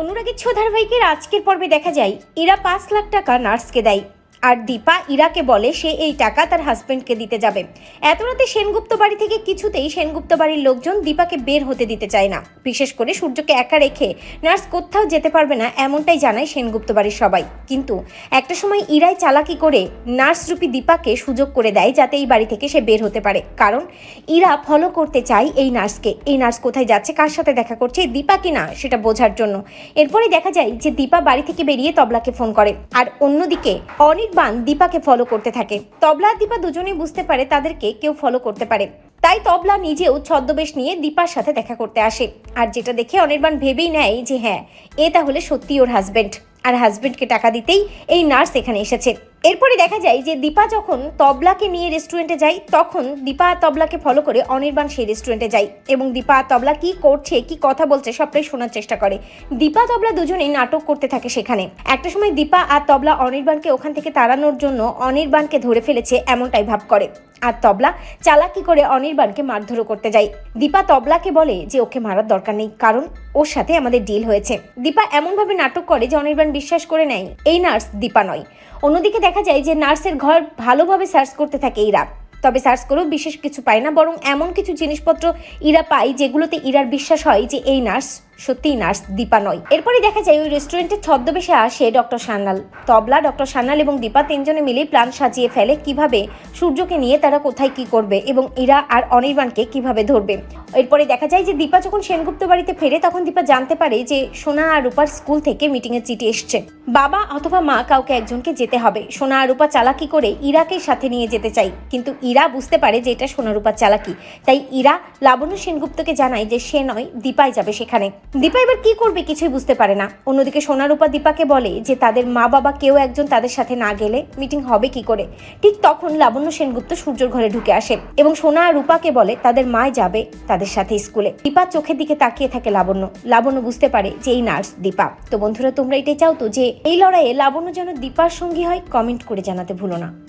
অনুরাগের ছোধার ভাইকে আজকের পর্বে দেখা যায় এরা পাঁচ লাখ টাকা নার্সকে দেয়। আর দীপা ইরাকে বলে সে এই টাকা তার হাজবেন্ডকে দিতে যাবে। এত রাতে সেনগুপ্ত বাড়ি থেকে কিছুতেই সেনগুপ্ত বাড়ির লোকজন দীপাকে বের হতে দিতে চায় না। বিশেষ করে সূর্যকে একা রেখে নার্স কোথাও যেতে পারবে না এমনটাই জানায় সেনগুপ্ত বাড়ির সবাই। কিন্তু একটা সময় ইরাই চালাকি করে নার্স রূপী দীপাকে সুযোগ করে দেয় যাতে এই বাড়ি থেকে সে বের হতে পারে। কারণ ইরা ফলো করতে চায় এই নার্সকে। এই নার্স কোথায় যাচ্ছে, কার সাথে দেখা করছে, দীপা কি না সেটা বোঝার জন্য। এরপরে দেখা যায় যে দীপা বাড়ি থেকে বেরিয়ে তবলাকে ফোন করে। আর অন্যদিকে অনির্বাণ দীপাকে ফলো করতে থাকে। তবলা আর দীপা দুজনেই বুঝতে পারে তাদেরকে কেউ ফলো করতে পারে। তাই তবলা নিজেও ছদ্মবেশ নিয়ে দীপার সাথে দেখা করতে আসে। আর যেটা দেখে অনির্বাণ ভেবেই নেয় যে হ্যাঁ এ তাহলে সত্যি ওর হাজবেন্ড আর হাজবেন্ডকে টাকা দিতেই এই নার্স এখানে এসেছে। এরপরে দেখা যায় যে দীপা যখন তবলাকে নিয়ে রেস্টুরেন্টে যায়, তখন দীপা তবলাকে ফলো করে অনির্বাণ সেই রেস্টুরেন্টে যায় এবং দীপা তবলা কি করছে, কি কথা বলছে সবটাই শোনার চেষ্টা করে। দীপা, তবলা দুজনেই নাটক করতে থাকে সেখানে। একটা সময় দীপা আর তবলা অনির্বাণকে ওখান থেকে তাড়ানোর জন্য অনির্বাণকে ধরে ফেলেছে এমনটাই ভাব করে। আর তবলা চালাকি করে অনির্বাণকে মারধরও করতে যায়। দীপা তবলাকে বলে যে ওকে মারার দরকার নেই, কারণ ওর সাথে আমাদের ডিল হয়েছে। দীপা এমনভাবে নাটক করে যে অনির্বাণ বিশ্বাস করে নেয়, এই নার্স দীপা নয়। অন্যদিকে দেখা যায় যে নার্সের ঘর ভালোভাবে সার্চ করতে থাকে ইরা। তবে সার্চ করেও বিশেষ কিছু পায় না, বরং এমন কিছু জিনিসপত্র ইরা পায় যেগুলোতে ইরার বিশ্বাস হয় যে এই নার্স সত্যিই নার্স দীপা নয়। এরপরে দেখা যায় ওই রেস্টুরেন্টের ছদ্মবেশে আসে ডক্টর সান্যাল। তবলা, ডক্টর সান্যাল এবং দীপা তিনজনে মিলে প্ল্যান সাজিয়ে ফেলে কীভাবে সূর্যকে নিয়ে তারা কোথায় কি করবে এবং ইরা আর অনির্বাণকে কীভাবে ধরবে। এরপরে দেখা যায় যে দীপা যখন সেনগুপ্ত বাড়িতে ফেরে তখন দীপা জানতে পারে যে সোনা আর রূপার স্কুল থেকে মিটিংয়ের চিঠি এসছে। বাবা অথবা মা কাউকে একজনকে যেতে হবে। সোনা আর রূপা চালাকি করে ইরাকে সাথে নিয়ে যেতে চাই কিন্তু ইরা বুঝতে পারে যে এটা সোনা রূপার চালাকি। তাই ইরা লাবণ্য সেনগুপ্তকে জানায় যে সে নয়, দীপাই যাবে সেখানে। দীপা এবার কি করবে কিছুই বুঝতে পারে না। অন্যদিকে সোনা রূপা দীপাকে বলে যে তাদের মা বাবা কেউ একজন তাদের সাথে না গেলে মিটিং হবে কি করে? ঠিক তখন লাবণ্য সেনগুপ্ত সূর্যর ঘরে ঢুকে আসে এবং সোনা রূপাকে বলে, তাদের মায় যাবে তাদের সাথে স্কুলে। দীপার চোখের দিকে তাকিয়ে থাকে লাবণ্য। লাবণ্য বুঝতে পারে যে এই নার্স দীপা। তো বন্ধুরা, তোমরা এটাই চাও তো যে এই লড়াইয়ে লাবণ্য যেন দীপার সঙ্গী হয়, কমেন্ট করে জানাতে ভুলো না।